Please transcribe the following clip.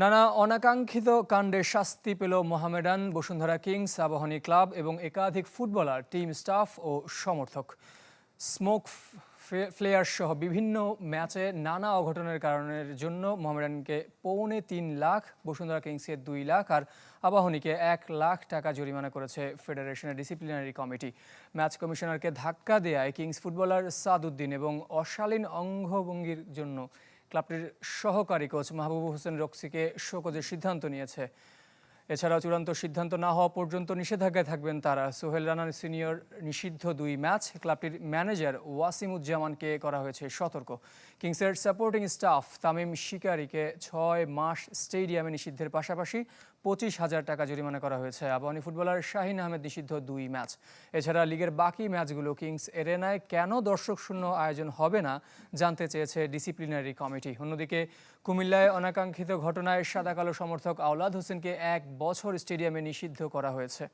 নানা অনাকাঙ্ক্ষিত কাণ্ডে শাস্তি পেল মোহামেডান বসুন্ধরা কিংস আবাহনী ক্লাব এবং একাধিক ফুটবলার, টিম স্টাফ ও সমর্থক। স্মোক ফ্লেয়ার সহ বিভিন্ন ম্যাচে নানা অঘটনের কারণের জন্য মোহামেডানকে পৌনে তিন লাখ, বসুন্ধরা কিংসকে দুই লাখ আর আবাহনীকে এক লাখ টাকা জরিমানা করেছে ফেডারেশনের ডিসিপ্লিনারি কমিটি। ম্যাচ কমিশনারকে ধাক্কা দেয়ায় কিংস ফুটবলার সাদউদ্দিন এবং অশালীন অঙ্গভঙ্গির জন্য ক্লাবটির সহকারী কোচ মাহবুব হোসেন রক্সিকে শোকজের সিদ্ধান্ত নিয়েছে। এছাড়াও চূড়ান্ত সিদ্ধান্ত না হওয়া পর্যন্ত নিষেধাজ্ঞায় থাকবেন তারা। সোহেল রানার সিনিয়র নিষিদ্ধ দুই ম্যাচ, ক্লাবটির ম্যানেজার ওয়াসিমুজ্জামানকে করা হয়েছে সতর্ক। কিংসের সাপোর্টিং স্টাফ তামিম শিকারীকে ছয় মাস স্টেডিয়ামে নিষিদ্ধের পাশাপাশি পঁচিশ হাজার টাকা জরিমানা করা হয়েছে। আবাহনী ফুটবলার শাহিন আহমেদ নিষিদ্ধ দুই ম্যাচ। এছাড়া লিগের বাকি ম্যাচগুলো কিংস এরেনায় কেন দর্শক শূন্য আয়োজন হবে না জানতে চেয়েছে ডিসিপ্লিনারি কমিটি। অন্যদিকে কুমিল্লায় অনাকাঙ্ক্ষিত ঘটনায় সাদা কালো সমর্থক আওলাদ হোসেনকে এক বছর স্টেডিয়ামে নিষিদ্ধ করা হয়েছে।